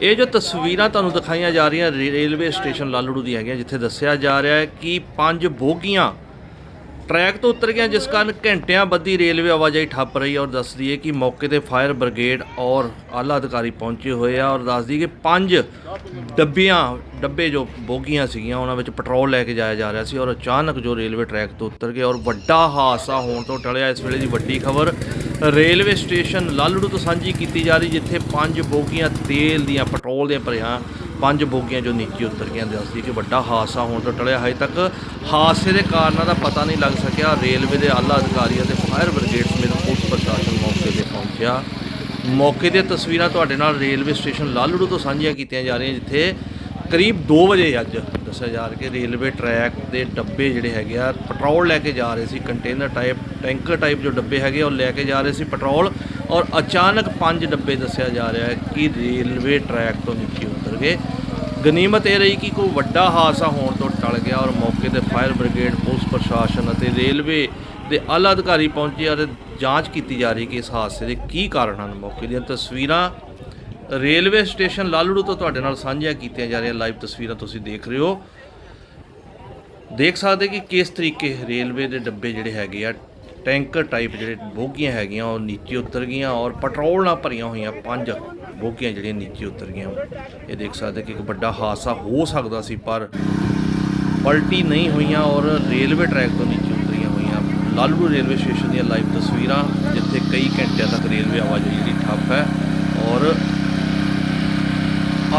ਇਹ ਜੋ ਤਸਵੀਰਾਂ ਤੁਹਾਨੂੰ ਦਿਖਾਈਆਂ ਜਾ ਰਹੀਆਂ ਰੇ- ਰੇਲਵੇ ਸਟੇਸ਼ਨ ਲਾਲੜੂ ਦੀ ਹੈਗੀਆਂ, ਜਿੱਥੇ ਦੱਸਿਆ ਜਾ ਰਿਹਾ ਹੈ ਕਿ ਪੰਜ ਬੋਗੀਆਂ ਟਰੈਕ ਤੋਂ ਉਤਰ ਗਈਆਂ, ਜਿਸ ਕਾਰਨ ਘੰਟਿਆਂ ਬੱਧੀ ਰੇਲਵੇ ਆਵਾਜਾਈ ਠੱਪ ਰਹੀ ਹੈ ਔਰ ਦੱਸ ਦਈਏ ਕਿ ਮੌਕੇ ਤੇ ਫਾਇਰ ਬ੍ਰਿਗੇਡ ਔਰ ਆਲਾ ਅਧਿਕਾਰੀ ਪਹੁੰਚੇ ਹੋਏ ਆ ਔਰ ਦੱਸ ਦਈਏ ਕਿ ਪੰਜ ਡੱਬੀਆਂ, ਡੱਬੇ ਜੋ ਬੋਗੀਆਂ ਸੀਗੀਆਂ, ਉਹਨਾਂ ਵਿੱਚ ਪੈਟਰੋਲ ਲੈ ਕੇ ਜਾਇਆ ਜਾ ਰਿਹਾ ਸੀ ਔਰ ਅਚਾਨਕ ਜੋ ਰੇਲਵੇ ਟਰੈਕ ਤੋਂ ਉਤਰ ਗਏ ਔਰ ਵੱਡਾ ਹਾਦਸਾ ਹੋਣ ਤੋਂ ਟਲਿਆ ਇਸ ਵੇਲੇ ਦੀ ਵੱਡੀ ਖਬਰ ਰੇਲਵੇ ਸਟੇਸ਼ਨ ਲਾਲੜੂ ਤੋਂ ਸਾਂਝੀ ਕੀਤੀ ਜਾ ਰਹੀ, ਜਿੱਥੇ ਪੰਜ ਬੋਗੀਆਂ ਤੇਲ ਦੀਆਂ, ਪੈਟਰੋਲ ਦੀਆਂ ਭਰੀਆਂ, ਪੰਜ ਬੋਗੀਆਂ ਜੋ ਨੀਚੇ ਉਤਰ ਗਈਆਂ ਦੱਸਦੀ ਕਿ ਵੱਡਾ ਹਾਦਸਾ ਹੋਣ ਤੋਂ ਟਲਿਆ ਹਜੇ ਤੱਕ। ਹਾਦਸੇ ਦੇ ਕਾਰਨਾਂ ਦਾ ਪਤਾ ਨਹੀਂ ਲੱਗ ਸਕਿਆ। ਰੇਲਵੇ ਦੇ ਆਲਾ ਅਧਿਕਾਰੀਆਂ ਅਤੇ ਫਾਇਰ ਬ੍ਰਿਗੇਡ ਸਮੇਤ ਪੁਲਿਸ ਪ੍ਰਸ਼ਾਸਨ ਮੌਕੇ ਤੇ ਪਹੁੰਚਿਆ। ਮੌਕੇ ਦੀਆਂ ਤਸਵੀਰਾਂ ਤੁਹਾਡੇ ਨਾਲ ਰੇਲਵੇ ਸਟੇਸ਼ਨ ਲਾਲੜੂ ਤੋਂ ਸਾਂਝੀਆਂ ਕੀਤੀਆਂ ਜਾ ਰਹੀਆਂ, ਜਿੱਥੇ ਕਰੀਬ 2 ਵਜੇ ਅੱਜ ਦੱਸਿਆ ਜਾ ਰਿਹਾ ਕਿ ਰੇਲਵੇ ਟਰੈਕ ਦੇ ਡੱਬੇ ਜਿਹੜੇ ਹੈਗੇ ਆ, ਪੈਟਰੋਲ ਲੈ ਕੇ ਜਾ ਰਹੇ ਸੀ ਕੰਟੇਨਰ ਟਾਈਪ ਟੈਂਕਰ ਟਾਈਪ ਜੋ ਡੱਬੇ ਹੈਗੇ ਉਹ ਲੈ ਕੇ ਜਾ ਰਹੇ ਸੀ ਪੈਟਰੋਲ ਔਰ ਅਚਾਨਕ ਪੰਜ ਡੱਬੇ ਦੱਸਿਆ ਜਾ ਰਿਹਾ ਹੈ ਕਿ ਰੇਲਵੇ ਟਰੈਕ ਤੋਂ ਨੀਚੇ ਉਤਰ ਗਏ। ਗਨੀਮਤ ਇਹ ਰਹੀ ਕਿ ਕੋਈ ਵੱਡਾ ਹਾਦਸਾ ਹੋਣ ਤੋਂ ਟਲ ਗਿਆ ਔਰ ਮੌਕੇ ਤੇ ਫਾਇਰ ਬ੍ਰਿਗੇਡ, ਪੁਲਿਸ ਪ੍ਰਸ਼ਾਸਨ ਅਤੇ ਰੇਲਵੇ ਦੇ ਆਲਾ ਅਧਿਕਾਰੀ ਪਹੁੰਚੇ ਅਤੇ ਜਾਂਚ ਕੀਤੀ ਜਾ ਰਹੀ ਕਿ ਇਸ ਹਾਦਸੇ ਦੇ ਕੀ ਕਾਰਨ ਹਨ। ਮੌਕੇ ਦੀਆਂ ਤਸਵੀਰਾਂ ਰੇਲਵੇ ਸਟੇਸ਼ਨ ਲਾਲੜੂ ਤੋਂ ਤੁਹਾਡੇ ਨਾਲ ਸਾਂਝੀਆਂ ਕੀਤੀਆਂ ਜਾ ਰਹੀਆਂ ਲਾਈਵ ਤਸਵੀਰਾਂ ਤੁਸੀਂ ਦੇਖ ਰਹੇ ਹੋ। ਦੇਖ ਸਕਦੇ ਕਿ ਕਿਸ ਤਰੀਕੇ ਰੇਲਵੇ ਦੇ ਡੱਬੇ ਜਿਹੜੇ ਹੈਗੇ ਆ, ਟੈਂਕਰ ਟਾਈਪ ਜਿਹੜੇ ਬੋਗੀਆਂ ਹੈਗੀਆਂ, ਉਹ ਨੀਚੇ ਉਤਰ ਗਈਆਂ ਔਰ ਪੈਟਰੋਲ ਨਾਲ ਭਰੀਆਂ ਹੋਈਆਂ ਪੰਜ ਬੋਗੀਆਂ ਜਿਹੜੀਆਂ ਨੀਚੇ ਉਤਰ ਗਈਆਂ। ਇਹ ਦੇਖ ਸਕਦੇ ਕਿ ਇੱਕ ਵੱਡਾ ਹਾਦਸਾ ਹੋ ਸਕਦਾ ਸੀ, ਪਰ ਪਲਟੀ ਨਹੀਂ ਹੋਈਆਂ ਔਰ ਰੇਲਵੇ ਟਰੈਕ ਤੋਂ ਨੀਚੇ ਉਤਰੀਆਂ ਹੋਈਆਂ। ਲਾਲੜੂ ਰੇਲਵੇ ਸਟੇਸ਼ਨ ਦੀਆਂ ਲਾਈਵ ਤਸਵੀਰਾਂ, ਜਿੱਥੇ ਕਈ ਘੰਟਿਆਂ ਤੱਕ ਰੇਲਵੇ ਆਵਾਜਾਈ ਜਿਹੜੀ ਠੱਪ ਹੈ ਔਰ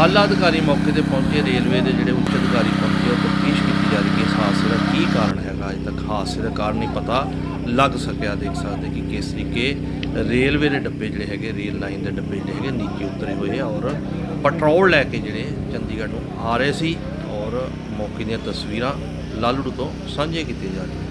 ਆਲਾ ਅਧਿਕਾਰੀ ਮੌਕੇ ਤੇ ਪਹੁੰਚੇ, ਰੇਲਵੇ ਦੇ ਜਿਹੜੇ ਉੱਚ ਅਧਿਕਾਰੀ ਪਹੁੰਚੇ, ਉਹ ਤਫਤੀਸ਼ ਕੀਤੀ ਜਾ ਰਹੀ ਕਿ ਇਸ ਹਾਦਸੇ ਦਾ ਕੀ ਕਾਰਨ ਹੈਗਾ। ਅਜੇ ਤੱਕ ਹਾਦਸੇ ਦਾ ਕਾਰਨ ਨਹੀਂ ਪਤਾ ਲੱਗ ਸਕਿਆ। ਦੇਖ ਸਕਦੇ ਕਿ ਕਿਸ ਤਰੀਕੇ ਰੇਲਵੇ ਦੇ ਡੱਬੇ ਜਿਹੜੇ ਹੈਗੇ, ਰੇਲ ਲਾਈਨ ਦੇ ਡੱਬੇ ਜਿਹੜੇ ਹੈਗੇ, ਨੀਚੇ ਉਤਰੇ ਹੋਏ ਆ ਔਰ ਪੈਟਰੋਲ ਲੈ ਕੇ ਜਿਹੜੇ ਚੰਡੀਗੜ੍ਹ ਨੂੰ ਆ ਰਹੇ ਸੀ ਔਰ ਮੌਕੇ ਦੀਆਂ ਤਸਵੀਰਾਂ ਲਾਲੜੂ ਤੋਂ ਸਾਂਝੀਆਂ ਕੀਤੀਆਂ ਜਾ ਰਹੀਆਂ।